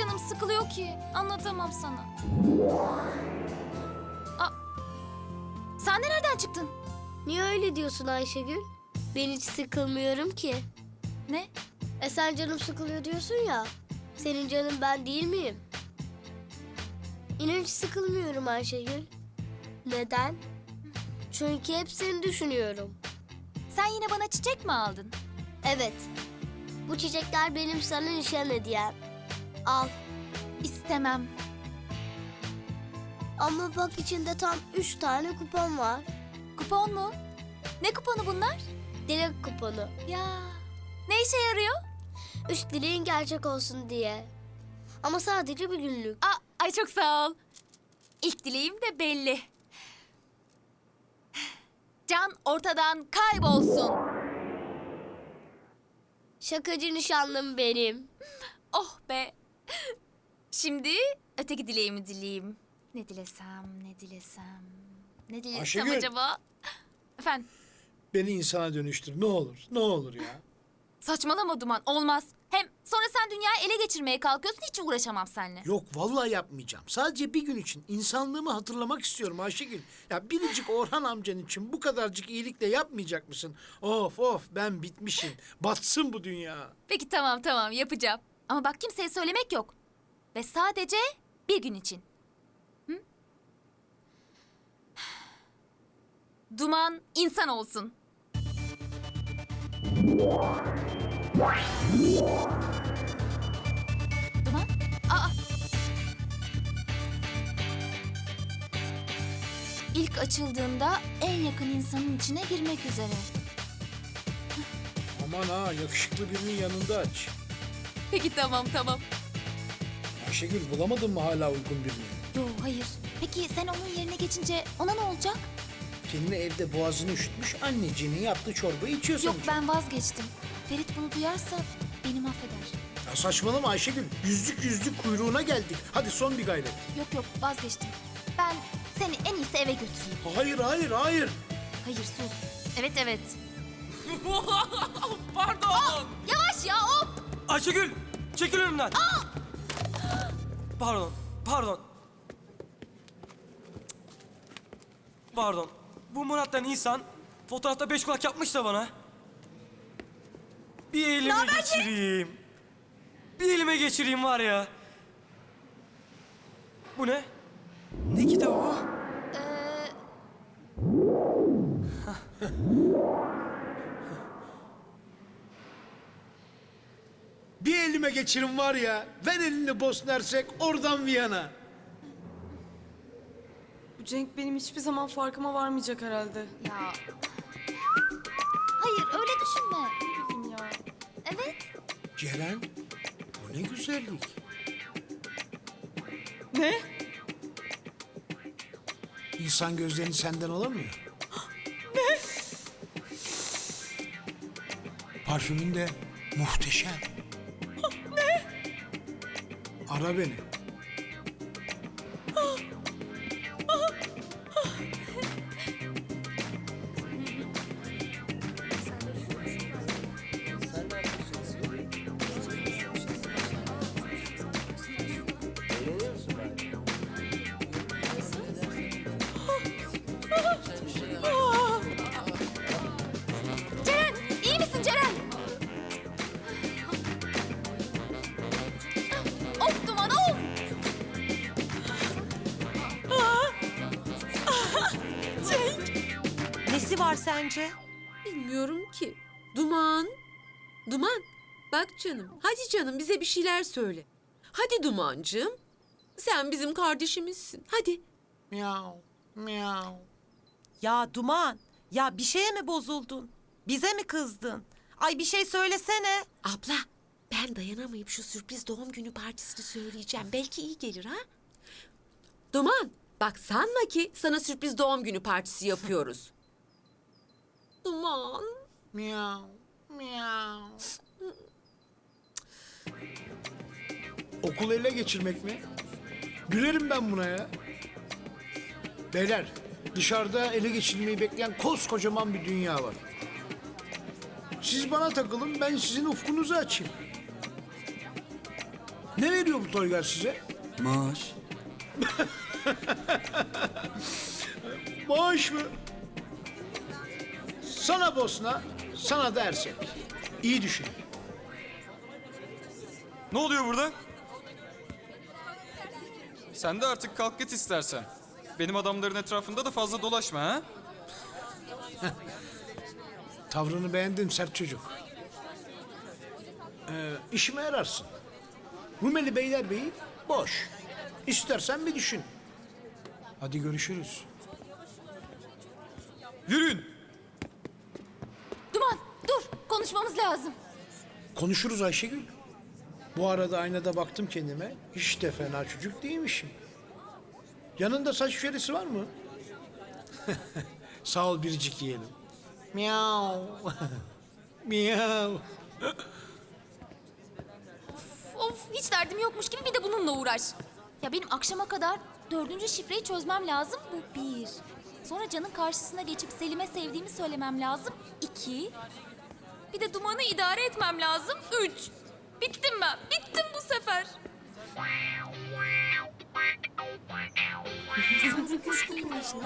canım sıkılıyor ki. Anlatamam sana. Aa, sen de nereden çıktın? Niye öyle diyorsun Ayşegül? Ben hiç sıkılmıyorum ki. Ne? E sen canım sıkılıyor diyorsun ya. Senin canın ben değil miyim? İnan hiç sıkılmıyorum Ayşegül. Neden? Çünkü hep seni düşünüyorum. Sen yine bana çiçek mi aldın? Evet. Bu çiçekler benim sana nişan hediyem. Al. İstemem. Ama bak içinde tam üç tane kupon var. Kupon mu? Ne kuponu bunlar? Dilek kuponu. Ya ne işe yarıyor? Üç dileğin gerçek olsun diye. Ama sadece bir günlük. Aa, ay çok sağ ol. İlk dileğim de belli. Can ortadan kaybolsun. Şakacı nişanlım benim. Oh be. Şimdi öteki dileğimi dileyeyim. Ne dilesem, ne dilesem, ne dilesem Ayşegül. acaba? Efendim, Beni insana dönüştür ne olur. Ne olur ya. saçmalama Duman, olmaz. Hem sonra sen dünyayı ele geçirmeye kalkıyorsun, hiç uğraşamam seninle. Yok vallahi yapmayacağım. Sadece bir gün için insanlığımı hatırlamak istiyorum Ayşegül. Ya biricik Orhan amcan için bu kadarcık iyilikle yapmayacak mısın? Of of ben bitmişim. Batsın bu dünya. Peki tamam tamam, yapacağım. Ama bak kimseye söylemek yok. Ve sadece bir gün için. Hı? Duman insan olsun. Duman? Aa! İlk açıldığında en yakın insanın içine girmek üzere. Aman ha yakışıklı birinin yanında aç. Peki tamam tamam. Ayşegül bulamadın mı hala uygun birini? Yo hayır. Peki sen onun yerine geçince ona ne olacak? Kendini evde boğazını üşütmüş anneciğinin yaptığı çorbayı içiyorsun. Yok ben vazgeçtim. Ferit bunu duyarsa beni mahveder. Ya saçmalama Ayşegül. Yüzlük yüzlük kuyruğuna geldik. Hadi son bir gayret. Yok yok vazgeçtim. Ben seni en iyisi eve götüreyim. Hayır hayır hayır. Hayır sus. Evet evet. Pardon. Yavaş ya hop. Ayşegül çekil önümden. Pardon. Pardon. Pardon. Bu Murat denen insan fotoğrafta beş kulak yapmış da bana. Bir elime geçireyim. Bir elime geçireyim var ya. Bu ne? Ne kitabı bu? Ee, Bir elime geçirin var ya. Ver elini Bosna Hersek oradan Viyana. Bu Cenk benim hiçbir zaman farkıma varmayacak herhalde. ya. Hayır öyle düşünme. Bileyim ya. Evet. Ceren bu ne güzellik. Ne? İnsan gözlerini senden alamıyor. ne? Parfümün de muhteşem. Ara beni. Sence? Bilmiyorum ki. Duman. Duman. Bak canım. Hadi canım bize bir şeyler söyle. Hadi Dumancığım. Sen bizim kardeşimizsin. Hadi. Miau, miau. Ya Duman, ya bir şeye mi bozuldun? Bize mi kızdın? Ay bir şey söylesene. Abla ben dayanamayıp şu sürpriz doğum günü partisini söyleyeceğim. Belki iyi gelir ha? Duman bak sanma ki sana sürpriz doğum günü partisi yapıyoruz. Duman. Miau, miau. Okul ele geçirmek mi? Gülerim ben buna ya. Beyler, dışarıda ele geçirmeyi bekleyen koskocaman bir dünya var. Siz bana takılın, ben sizin ufkunuzu açayım. Ne veriyor bu Toygar size? Maaş. Maaş mı? Sana Bosna, sana da Ersek. İyi düşün. Ne oluyor burada? Sen de artık kalk git istersen. Benim adamların etrafında da fazla dolaşma ha? Tavrını beğendim sert çocuk. Ee, işime yararsın. Rumeli Beylerbeyi boş. İstersen bir düşün. Hadi görüşürüz. Yürüyün. Konuşmamız lazım. Konuşuruz Ayşegül. Bu arada aynada baktım kendime. Hiç de fena çocuk değilmişim. Yanında saç şerisi var mı? Sağ ol biricik yiyelim. Miau. Miau. Of hiç derdim yokmuş gibi bir de bununla uğraş. Ya benim akşama kadar dördüncü şifreyi çözmem lazım. Bu bir. Sonra Can'ın karşısına geçip Selim'e sevdiğimi söylemem lazım. İki. Bir de Duman'ı idare etmem lazım. Üç. Bittim ben. Bittim bu sefer. Nasıl güçlüymüş, nasıl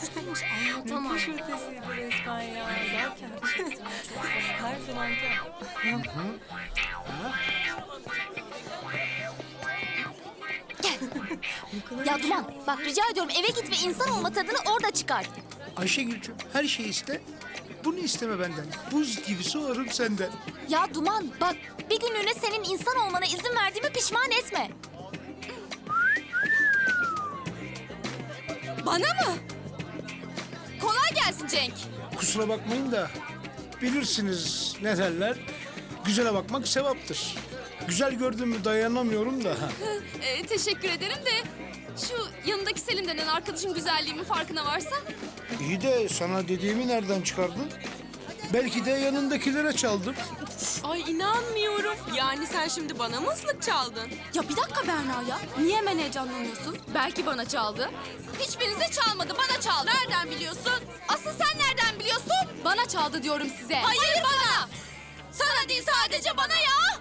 güçlüymüş anlatamam. ötesiydi resmen ya. Zaten her zamanki. Ya Duman bak rica ediyorum eve git ve insan olma tadını orada çıkar. Ayşegül'cüm her şeyi iste. Bunu isteme benden. Buz gibi soğarım senden. Ya Duman bak bir günlüğüne senin insan olmana izin verdiğimi pişman etme. Bana mı? Kolay gelsin Cenk. Kusura bakmayın da bilirsiniz ne derler. Güzele bakmak sevaptır. Güzel gördüğümü dayanamıyorum da. Ee, teşekkür ederim de şu yanındaki Selim denen arkadaşın güzelliğimin farkına varsa. İyi de sana dediğimi nereden çıkardın? Belki de yanındakilere çaldım. Ay inanmıyorum. Yani sen şimdi bana mı ıslık çaldın? Ya bir dakika Berna ya. Niye hemen heyecanlanıyorsun? Belki bana çaldı. Hiçbirinize çalmadı, bana çaldı. Nereden biliyorsun? Asıl sen nereden biliyorsun? Bana çaldı diyorum size. Hayır, bana. Sana değil sadece bana ya.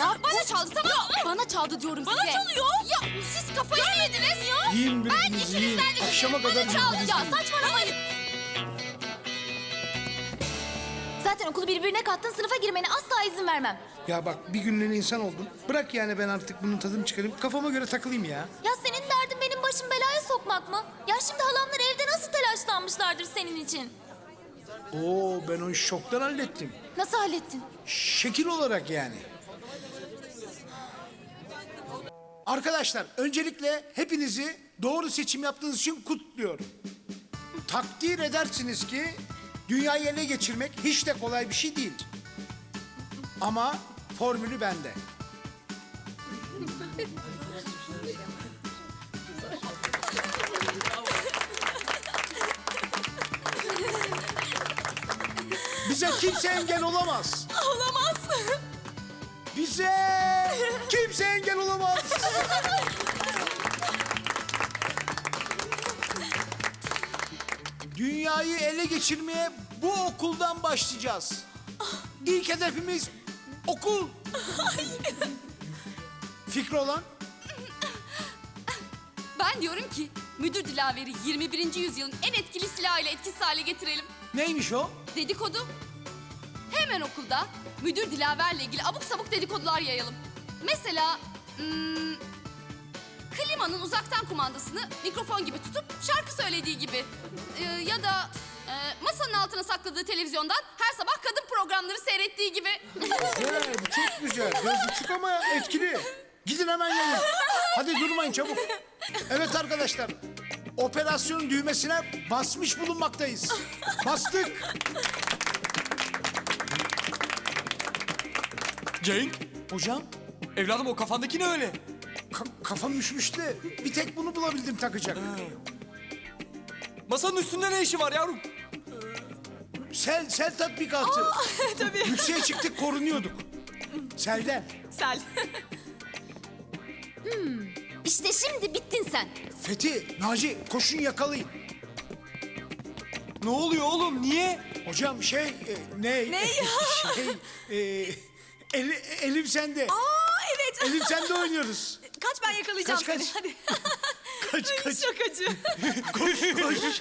Bana, bana çaldı tamam mı? Bana çaldı diyorum Bana size. çalıyor. Ya siz kafayı yemediniz ya. Yiyin birbirinizi yiyin. ikinizden de Akşama bana kadar çaldı. birbirinizi Ya yiyin. saçmalamayın. Zaten okulu birbirine kattın sınıfa girmene asla izin vermem. Ya bak bir günlüğüne insan oldum. Bırak yani ben artık bunun tadını çıkarayım. Kafama göre takılayım ya. Ya senin derdin benim başım belaya sokmak mı? Ya şimdi halamlar evde nasıl telaşlanmışlardır senin için? Oo ben o işi çoktan hallettim. Nasıl hallettin? Şekil olarak yani. Arkadaşlar öncelikle hepinizi doğru seçim yaptığınız için kutluyorum. Takdir edersiniz ki dünyayı ele geçirmek hiç de kolay bir şey değil. Ama formülü bende. Bize kimse engel olamaz. Olamaz. Bize kimse engel olamaz. Dünyayı ele geçirmeye bu okuldan başlayacağız. İlk hedefimiz okul. Fikri olan Ben diyorum ki müdür dilaveri 21. yüzyılın en etkili silahıyla etkisiz hale getirelim. neymiş o? Dedikodu. Hemen okulda müdür dilaverle ilgili abuk sabuk dedikodular yayalım. Mesela hmm, klimanın uzaktan kumandasını mikrofon gibi tutup şarkı söylediği gibi. Ee, ya da e, masanın altına sakladığı televizyondan her sabah kadın programları seyrettiği gibi. Güzel, bu çok güzel. Biraz küçük ama etkili. Gidin hemen yayın. Hadi durmayın çabuk. Evet arkadaşlar. Operasyon düğmesine basmış bulunmaktayız. Bastık. Cenk. Hocam Evladım o kafandaki ne öyle? ka- kafam üşmüş de bir tek bunu bulabildim takacak. Masanın üstünde ne işi var yavrum? Sel, sel tatbikatı. Tabii. Yükseğe çıktık korunuyorduk. Selden. Sel. İşte şimdi bittin sen. Fethi, Naci koşun yakalayın. Ne oluyor oğlum? Niye? Hocam şey e, ne? Ne ya? Şey e, Eli, elim sende. Aa evet. Elim sende oynuyoruz. Kaç ben yakalayacağım Kaç, kaç. seni. Hadi. Kaç kaç. Şakacı. Koş koş.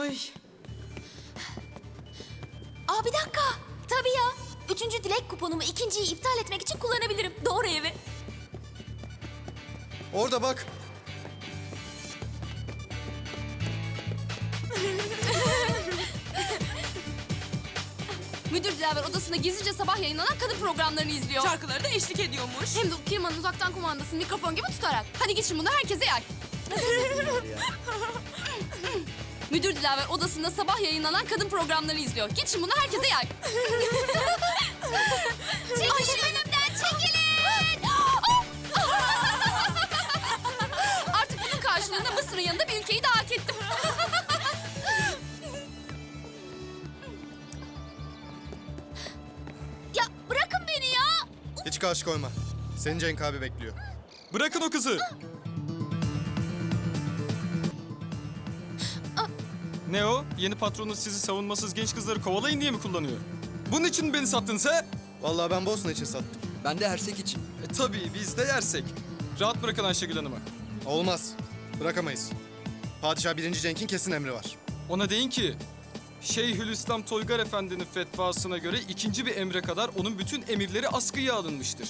Ay. Aa bir dakika. Tabii ya. Üçüncü dilek kuponumu ikinciyi iptal etmek için kullanabilirim. Doğru eve. Orada bak. Müdür Dilaver odasında gizlice sabah yayınlanan kadın programlarını izliyor. Şarkıları da eşlik ediyormuş. Hem de klimanın uzaktan kumandasını mikrofon gibi tutarak. Hadi şimdi bunu herkese yay. Müdür Dilaver odasında sabah yayınlanan kadın programlarını izliyor. Şimdi bunu herkese yay. çekilin. Karşı koyma. Seni Cenk abi bekliyor. Bırakın o kızı. Ne o? Yeni patronunuz sizi savunmasız genç kızları kovalayın diye mi kullanıyor? Bunun için mi beni sattınız he? Vallahi ben Bosna için sattım. Ben de Ersek için. E, tabii biz de yersek. Rahat bırakın Ayşegül Hanım'ı. Olmaz. Bırakamayız. Padişah 1. Cenk'in kesin emri var. Ona deyin ki Şeyhülislam Toygar Efendi'nin fetvasına göre ikinci bir emre kadar onun bütün emirleri askıya alınmıştır.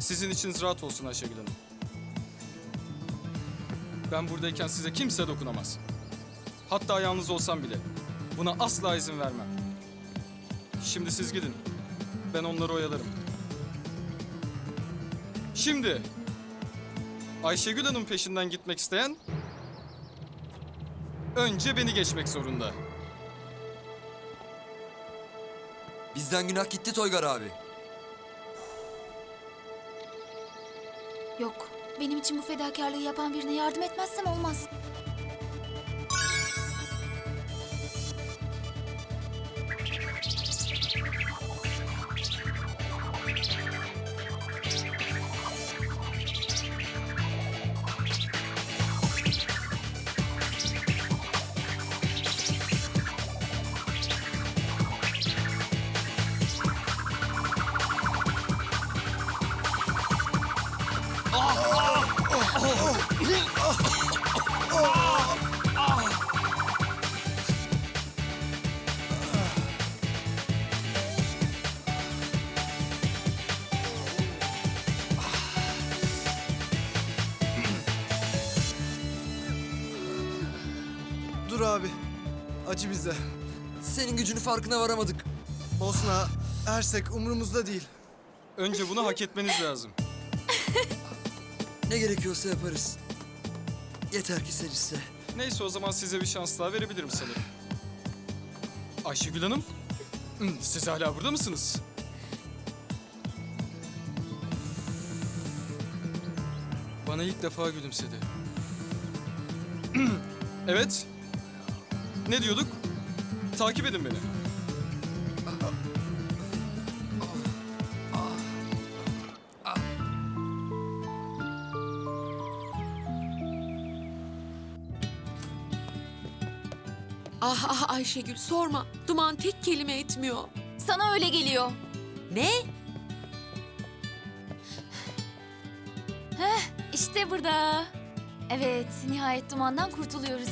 Sizin içiniz rahat olsun Ayşegül Hanım. Ben buradayken size kimse dokunamaz. Hatta yalnız olsam bile. Buna asla izin vermem. Şimdi siz gidin. Ben onları oyalarım. Şimdi Ayşegül Hanım peşinden gitmek isteyen önce beni geçmek zorunda. Bizden günah gitti Toygar abi. Yok. Benim için bu fedakarlığı yapan birine yardım etmezsem olmaz. Acı bize. Senin gücünü farkına varamadık. Bosna, Ersek umurumuzda değil. Önce bunu hak etmeniz lazım. Ne gerekiyorsa yaparız. Yeter ki sen iste. Neyse o zaman size bir şans daha verebilirim sanırım. Ayşegül Hanım, siz hala burada mısınız? Bana ilk defa gülümsedi. evet. Ne diyorduk? Takip edin beni. Ah ah Ayşegül sorma. Duman tek kelime etmiyor. Sana öyle geliyor. Ne? İşte burada. Evet, nihayet dumandan kurtuluyoruz.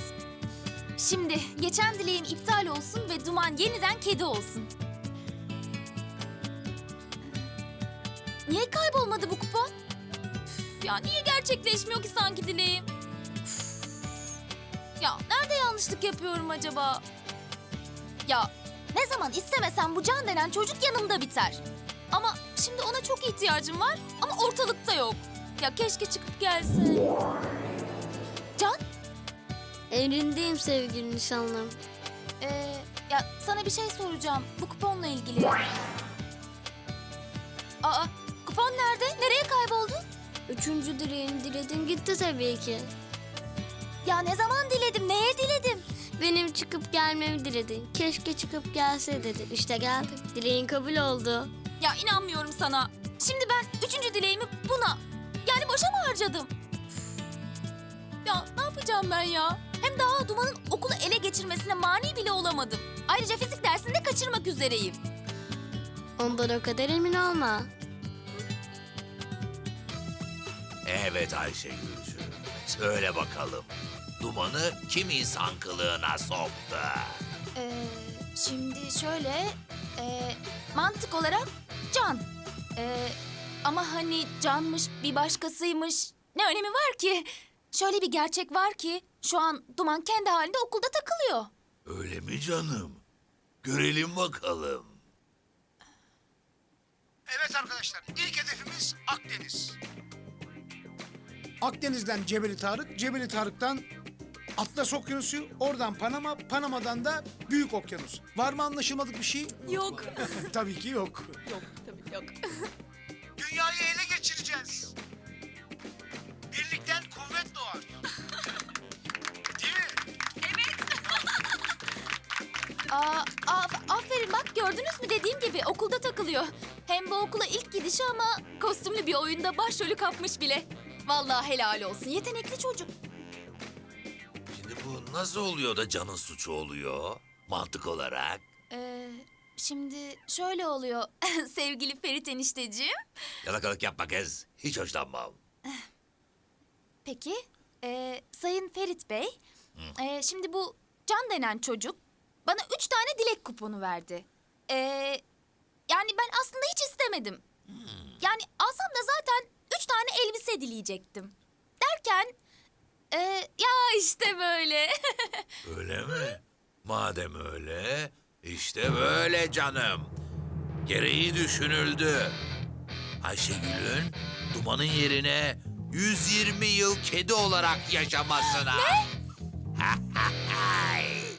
Şimdi geçen dileğim iptal olsun ve duman yeniden kedi olsun. Niye kaybolmadı bu kupon? Üf, Ya niye gerçekleşmiyor ki sanki dileğim? Üf. Ya nerede yanlışlık yapıyorum acaba? Ya ne zaman istemesem bu can denen çocuk yanımda biter. Ama şimdi ona çok ihtiyacım var ama ortalıkta yok. Ya keşke çıkıp gelsin. Can, Emrindeyim sevgili nişanlım. ee, ya sana bir şey soracağım bu kuponla ilgili. Aa, kupon nerede? Nereye kayboldu? Üçüncü dileğini diledin gitti tabii ki. Ya ne zaman diledim, neye diledim? Benim çıkıp gelmemi diledin. Keşke çıkıp gelse dedin. İşte geldim. Dileğin kabul oldu. Ya inanmıyorum sana. Şimdi ben üçüncü dileğimi buna, yani boşa mı harcadım? Üf. Ya ne yapacağım ben ya? Hem daha Duman'ın okulu ele geçirmesine mani bile olamadım. Ayrıca fizik dersini de kaçırmak üzereyim. Ondan o kadar emin olma. Evet Ayşegül'cüğüm. Söyle bakalım. Dumanı kim insan kılığına soktu? Ee, şimdi şöyle, e, mantık olarak Can. Ee, ama hani Can'mış bir başkasıymış ne önemi var ki? Şöyle bir gerçek var ki şu an Duman kendi halinde okulda takılıyor. Öyle mi canım? Görelim bakalım. Evet arkadaşlar ilk hedefimiz Akdeniz. Akdeniz'den Cebeli Tarık, Cebeli Tarık'tan Atlas Okyanusu, oradan Panama, Panama'dan da Büyük Okyanus. Var mı anlaşılmadık bir şey? Yok. Tabii ki yok. yok tabii yok. Dünyayı ele geçireceğiz. Kuvvet doğar. Değil mi? Aa, af- aferin bak gördünüz mü dediğim gibi okulda takılıyor. Hem bu okula ilk gidişi ama kostümlü bir oyunda başrolü kapmış bile. Vallahi helal olsun yetenekli çocuk. Şimdi bu nasıl oluyor da canın suçu oluyor? Mantık olarak. Ee, şimdi şöyle oluyor sevgili Ferit enişteciğim. Yalakalık yapma kez. Hiç hoşlanmam. Peki ee, Sayın Ferit Bey. ee, şimdi bu Can denen çocuk bana üç tane dilek kuponu verdi. Ee, yani ben aslında hiç istemedim. Yani alsam da zaten üç tane elbise dileyecektim. Derken ee, ya işte böyle. Öyle mi? Madem öyle, işte böyle canım. Gereği düşünüldü. Ayşegül'ün dumanın yerine 120 yıl kedi olarak yaşamasına. Ne?